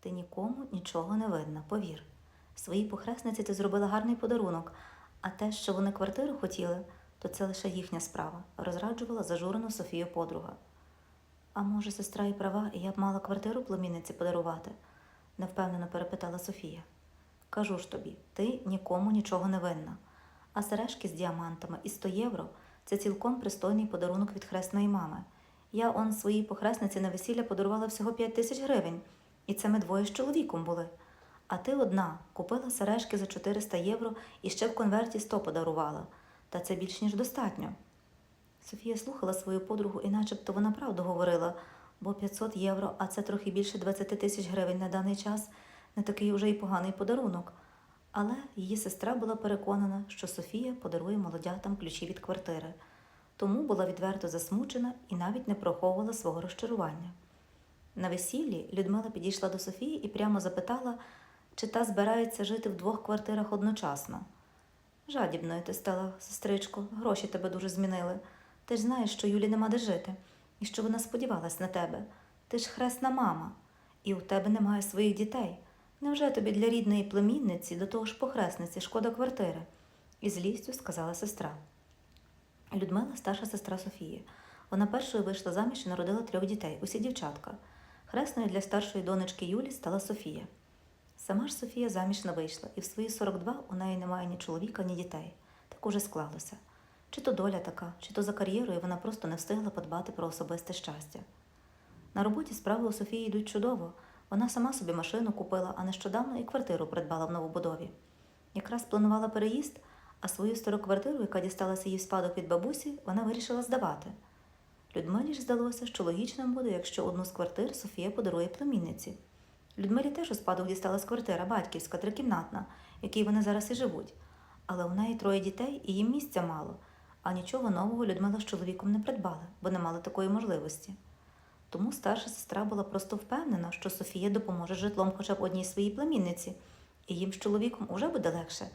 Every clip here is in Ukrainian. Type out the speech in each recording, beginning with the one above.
Ти нікому нічого не винна, повір. Своїй похресниці ти зробила гарний подарунок, а те, що вони квартиру хотіли, то це лише їхня справа, розраджувала зажурену Софію подруга. А може, сестра і права, і я б мала квартиру племінниці подарувати? невпевнено перепитала Софія. Кажу ж тобі, ти нікому нічого не винна. А сережки з діамантами і 100 євро це цілком пристойний подарунок від хресної мами. Я он своїй похресниці на весілля подарувала всього 5 тисяч гривень, і це ми двоє з чоловіком були. А ти одна купила сережки за 400 євро і ще в конверті 100 подарувала. Та це більш ніж достатньо. Софія слухала свою подругу, і начебто вона правду говорила, бо 500 євро, а це трохи більше 20 тисяч гривень на даний час, не такий уже й поганий подарунок. Але її сестра була переконана, що Софія подарує молодятам ключі від квартири, тому була відверто засмучена і навіть не приховувала свого розчарування. На весіллі Людмила підійшла до Софії і прямо запитала, чи та збирається жити в двох квартирах одночасно. Жадібною ти стала, сестричко, гроші тебе дуже змінили. Ти ж знаєш, що Юлі нема де жити, і що вона сподівалась на тебе. Ти ж хресна мама, і у тебе немає своїх дітей. Невже тобі для рідної племінниці, до того ж похресниці, шкода квартири? І злістю сказала сестра. Людмила старша сестра Софії. Вона першою вийшла заміж і народила трьох дітей, усі дівчатка. Хресною для старшої донечки Юлі стала Софія. Сама ж Софія заміж вийшла, і в свої 42 у неї немає ні чоловіка, ні дітей. Так уже склалося. Чи то доля така, чи то за кар'єрою вона просто не встигла подбати про особисте щастя. На роботі справи у Софії йдуть чудово. Вона сама собі машину купила, а нещодавно і квартиру придбала в новобудові. Якраз планувала переїзд, а свою стару квартиру, яка дісталася їй в спадок від бабусі, вона вирішила здавати. Людмилі ж здалося, що логічним буде, якщо одну з квартир Софія подарує племінниці. Людмилі теж у спадок дісталась квартира батьківська, трикімнатна, в якій вони зараз і живуть. Але у неї троє дітей і їм місця мало, а нічого нового Людмила з чоловіком не придбали, бо не мали такої можливості. Тому старша сестра була просто впевнена, що Софія допоможе житлом хоча б одній своїй племінниці, і їм з чоловіком уже буде легше,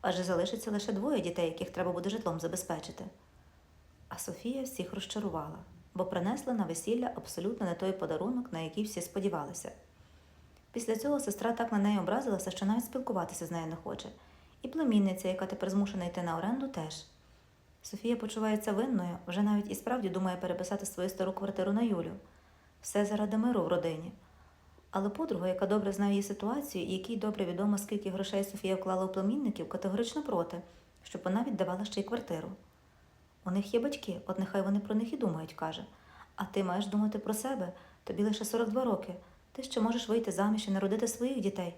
адже залишиться лише двоє дітей, яких треба буде житлом забезпечити. А Софія всіх розчарувала, бо принесла на весілля абсолютно не той подарунок, на який всі сподівалися. Після цього сестра так на неї образилася, що навіть спілкуватися з нею не хоче. І племінниця, яка тепер змушена йти на оренду, теж. Софія почувається винною, вже навіть і справді думає переписати свою стару квартиру на Юлю. Все заради миру в родині. Але подруга, яка добре знає її ситуацію і якій добре відомо, скільки грошей Софія вклала у племінників, категорично проти, щоб вона віддавала ще й квартиру. У них є батьки, от нехай вони про них і думають, каже. А ти маєш думати про себе, тобі лише 42 роки. Ти ще можеш вийти заміж і народити своїх дітей,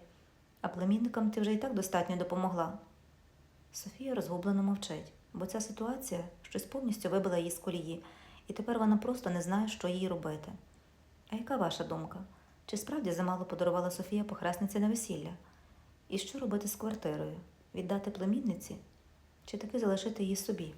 а племінникам ти вже і так достатньо допомогла. Софія розгублено мовчить, бо ця ситуація щось повністю вибила її з колії, і тепер вона просто не знає, що їй робити. А яка ваша думка? Чи справді замало подарувала Софія похресниці на весілля? І що робити з квартирою? Віддати племінниці? Чи таки залишити її собі?